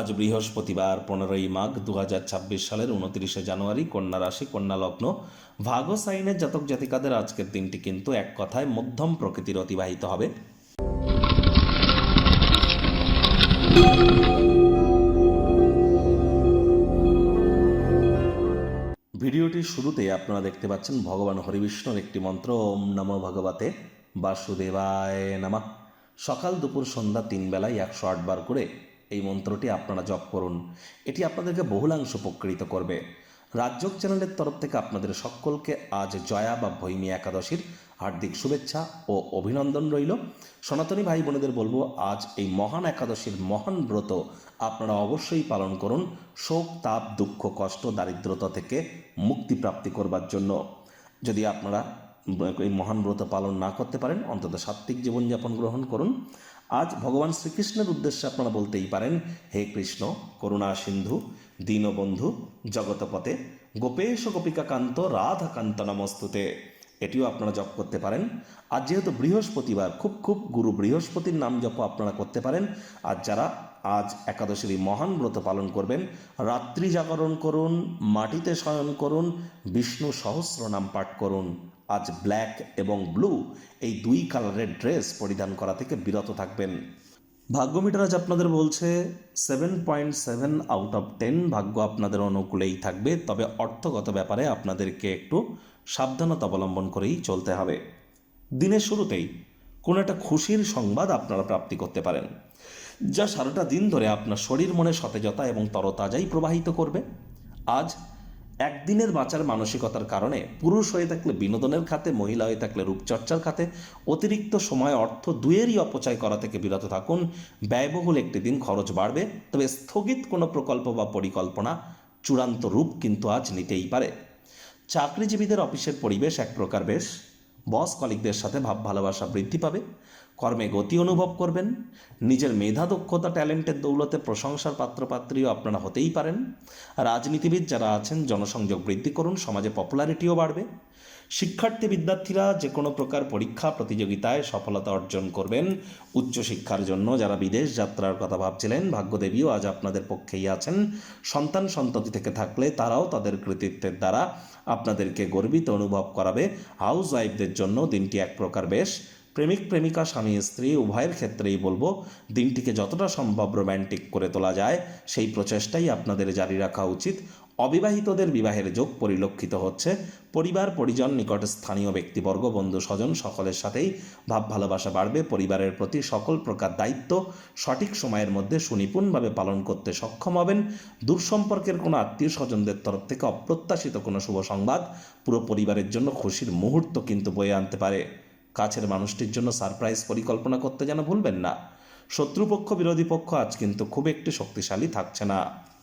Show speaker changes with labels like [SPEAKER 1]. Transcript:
[SPEAKER 1] আজ বৃহস্পতিবার, পনেরোই মাঘ দু হাজার ছাব্বিশ সালের উনত্রিশে জানুয়ারি কন্যা রাশি, কন্যা লগ্ন। ভাগ সাইনের জাতক জাতিকাদের আজকের দিনটি কিন্তু এক কথায় মধ্যম প্রকৃতির অতিবাহিত হবে। ভিডিওটির শুরুতে আপনারা দেখতে পাচ্ছেন ভগবান হরিবিষ্ণুর একটি মন্ত্র, ওম নম ভগবতে বাসুদেবায় নামা। সকাল দুপুর সন্ধ্যা তিন বেলায় একশো আটবার করে এই মন্ত্রটি আপনারা জপ করুন। এটি আপনাদেরকে বহুলাংশ উপকৃত করবে। রাজ্যক চ্যানেলের তরফ থেকে আপনাদের সকলকে আজ জয়া বা ভৈমী একাদশীর হার্দিক শুভেচ্ছা ও অভিনন্দন রইল। সনাতনী ভাই বোনেদের বলব, আজ এই মহান একাদশীর মহান ব্রত আপনারা অবশ্যই পালন করুন শোক, তাপ, দুঃখ, কষ্ট, দারিদ্রতা থেকে মুক্তি প্রাপ্তি করবার জন্য। যদি আপনারা এই মহান ব্রত পালন না করতে পারেন, অন্তত সাত্ত্বিক জীবনযাপন গ্রহণ করুন। আজ ভগবান শ্রীকৃষ্ণের উদ্দেশ্যে আপনারা বলতেই পারেন, হে কৃষ্ণ, করুণা সিন্ধু, দীনবন্ধু জগতপথে গোপেশ গোপিকাকান্ত, রাধাকান্ত নমস্তুতে। এটিও আপনারা জপ করতে পারেন। আর যেহেতু বৃহস্পতিবার, খুব খুব গুরু বৃহস্পতির নাম জপ আপনারা করতে পারেন। আর যারা আজ একাদশীর মহান ব্রত পালন করবেন, রাত্রি জাগরণ করুন, মাটিতে শয়ন করুন, বিষ্ণু সহস্র নাম পাঠ করুন। আজ ব্ল্যাক এবং ব্লু এই দুই কালারের ড্রেস পরিধান করা থেকে বিরত থাকবেন। ভাগ্যমিটার আজ আপনাদের বলছে seven point seven out of ten ভাগ্য আপনাদের অনুকূলেই থাকবে, তবে অর্থগত ব্যাপারে আপনাদেরকে একটু সাবধানতা অবলম্বন করেই চলতে হবে। দিনের শুরুতেই কোনো একটা খুশির সংবাদ আপনারা প্রাপ্তি করতে পারেন, যা সারাটা দিন ধরে আপনার শরীর মনে সতেজতা এবং তরতাজাই প্রবাহিত করবে। আজ একদিনের বাঁচার মানসিকতার কারণে পুরুষ হয়ে থাকলে বিনোদনের খাতে, মহিলা হয়ে থাকলে রূপচর্চার খাতে, অতিরিক্ত সময় অর্থ দুয়েরই অপচয় করা থেকে বিরত থাকুন। ব্যয়বহুল একটি দিন খরচ বাড়বে, তবে স্থগিত কোনো প্রকল্প বা পরিকল্পনা চূড়ান্ত রূপ কিন্তু আজ নিতেই পারে। চাকরিজীবীদের অফিসের পরিবেশ এক প্রকার বেশ। বস কলিকদের সাথে ভাব ভালোবাসা বৃদ্ধি পাবে, কর্মে গতি অনুভব করবেন, নিজের মেধা, দক্ষতা, ট্যালেন্টের দৌলতে প্রশংসার পাত্রপাত্রীও আপনারা হতেই পারেন। রাজনীতিবিদ যারা আছেন, জনসংযোগ বৃদ্ধি করুন, সমাজে পপুলারিটিও বাড়বে। শিক্ষার্থী বিদ্যার্থীরা যে কোনো প্রকার পরীক্ষা, প্রতিযোগিতায় সফলতা অর্জন করবেন। উচ্চশিক্ষার জন্য যারা বিদেশ যাত্রার কথা ভাবছিলেন, ভাগ্যদেবীও আজ আপনাদের পক্ষেই আছেন। সন্তান সন্ততি থেকে থাকলে তারাও তাদের কৃতিত্বের দ্বারা আপনাদেরকে গর্বিত অনুভব করাবে। হাউস ওয়াইফদের জন্য দিনটি এক প্রকার বেশ প্রেমিক, প্রেমিকা, স্বামী, স্ত্রী, উভয়ের ক্ষেত্রেই বলব, দিনটিকে যতটা সম্ভব রোম্যান্টিক করে তোলা যায়, সেই প্রচেষ্টাই আপনাদের জারি রাখা উচিত। অবিবাহিতদের বিবাহের যোগ পরিলক্ষিত হচ্ছে। পরিবার, পরিজন, নিকট স্থানীয় ব্যক্তিবর্গ, বন্ধু, স্বজন সকলের সাথেই ভাব ভালোবাসা বাড়বে। পরিবারের প্রতি সকল প্রকার দায়িত্ব সঠিক সময়ের মধ্যে সুনিপুণভাবে পালন করতে সক্ষম হবেন। দূর সম্পর্কের কোনো আত্মীয় স্বজনদের তরফ থেকে অপ্রত্যাশিত কোনো শুভ সংবাদ পুরো পরিবারের জন্য খুশির মুহূর্ত কিন্তু বয়ে আনতে পারে। কাছের মানুষটির জন্য সারপ্রাইজ পরিকল্পনা করতে যেন ভুলবেন না। শত্রুপক্ষ, বিরোধী পক্ষ আজ কিন্তু খুব একটি শক্তিশালী থাকছে না।